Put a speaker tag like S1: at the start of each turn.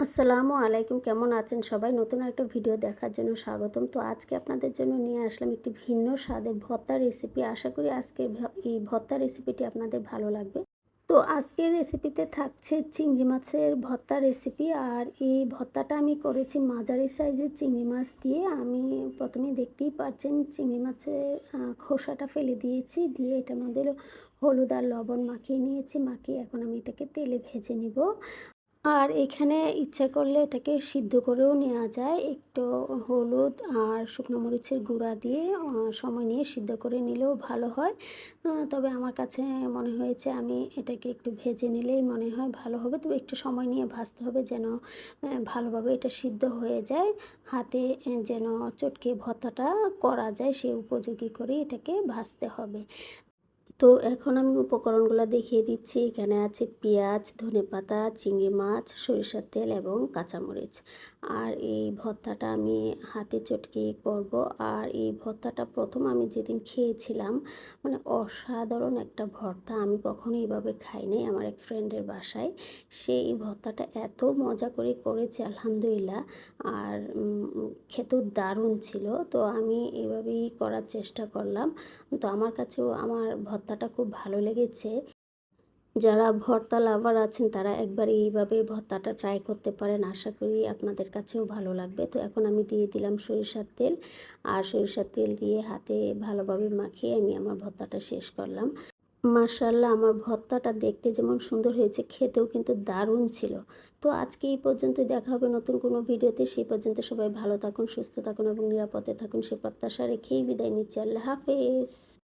S1: আসসালামু আলাইকুম, কেমন আছেন সবাই? নতুন একটা ভিডিও দেখার জন্য স্বাগতম। তো আজকে আপনাদের জন্য নিয়ে আসলাম একটি ভিন্ন স্বাদের ভর্তা রেসিপি আশা করি আজকে এই ভর্তা রেসিপিটি আপনাদের ভালো লাগবে। তো আজকের রেসিপিতে থাকছে চিংড়ি মাছের ভর্তা রেসিপি আর এই ভর্তাটা আমি করেছি মাঝারি সাইজের চিংড়ি মাছ দিয়ে। আমি প্রথমে দেখতেই পাচ্ছেন চিংড়ি মাছের খোসাটা ফেলে দিয়েছি। দিয়ে এটার মধ্যে হলুদ আর লবণ মাখিয়ে নিয়েছি। মাখিয়ে এখন আমি এটাকে তেলে ভেজে নিব। আর এখানে ইচ্ছা করলে এটাকে সিদ্ধ করেও নেওয়া যায়। একটু হলুদ আর শুকনো মরিচের গুঁড়া দিয়ে সময় নিয়ে সিদ্ধ করে নিলেও ভালো হয়। তবে আমার কাছে মনে হয়েছে আমি এটাকে একটু ভেজে নিলেই মনে হয় ভালো হবে। তবে একটু সময় নিয়ে ভাজতে হবে যেন ভালোভাবে এটা সিদ্ধ হয়ে যায়। হাতে যেন চটকে ভর্তাটা করা যায়, সে উপযোগী করে এটাকে ভাজতে হবে। তো এখন আমি উপকরণগুলো দেখিয়ে দিচ্ছি। এখানে আছে পেঁয়াজ ধনেপাতা চিংড়ি মাছ, সরিষার তেল এবং কাঁচামরিচ। আর এই ভর্তাটা আমি হাতে চটকে করব। আর এই ভর্তাটা প্রথম আমি যেদিন খেয়েছিলাম মানে অসাধারণ একটা ভর্তা। আমি কখনো এইভাবে খাই নাই আমার এক ফ্রেন্ডের বাসায়। সে এই ভর্তাটা এত মজা করে করেছে, আলহামদুলিল্লাহ। আর খেতেও দারুণ ছিল। তো আমি এভাবেই করার চেষ্টা করলাম। তো আমার কাছেও আমার ভর্তাটা খুব ভালো লেগেছে। যারা ভর্তা লাভার আছেন, তারা একবার এইভাবে ভর্তাটা ট্রাই করতে পারেন। আশা করি আপনাদের কাছেও ভালো লাগবে। তো এখন আমি দিয়ে দিলাম সরিষার তেল। আর সরিষার তেল দিয়ে হাতে ভালোভাবে মাখিয়ে আমি আমার ভর্তাটা শেষ করলাম। মাশাল্লাহ আমার ভর্তাটা দেখতে যেমন সুন্দর হয়েছে, খেতেও কিন্তু দারুণ ছিল। তো আজকে এই পর্যন্ত দেখা হবে নতুন কোনো ভিডিওতে। সেই পর্যন্ত সবাই ভালো থাকুন, সুস্থ থাকুন এবং নিরাপদে থাকুন। সে প্রত্যাশা রেখেই বিদায় নিচ্ছি। আল্লাহ হাফেজ।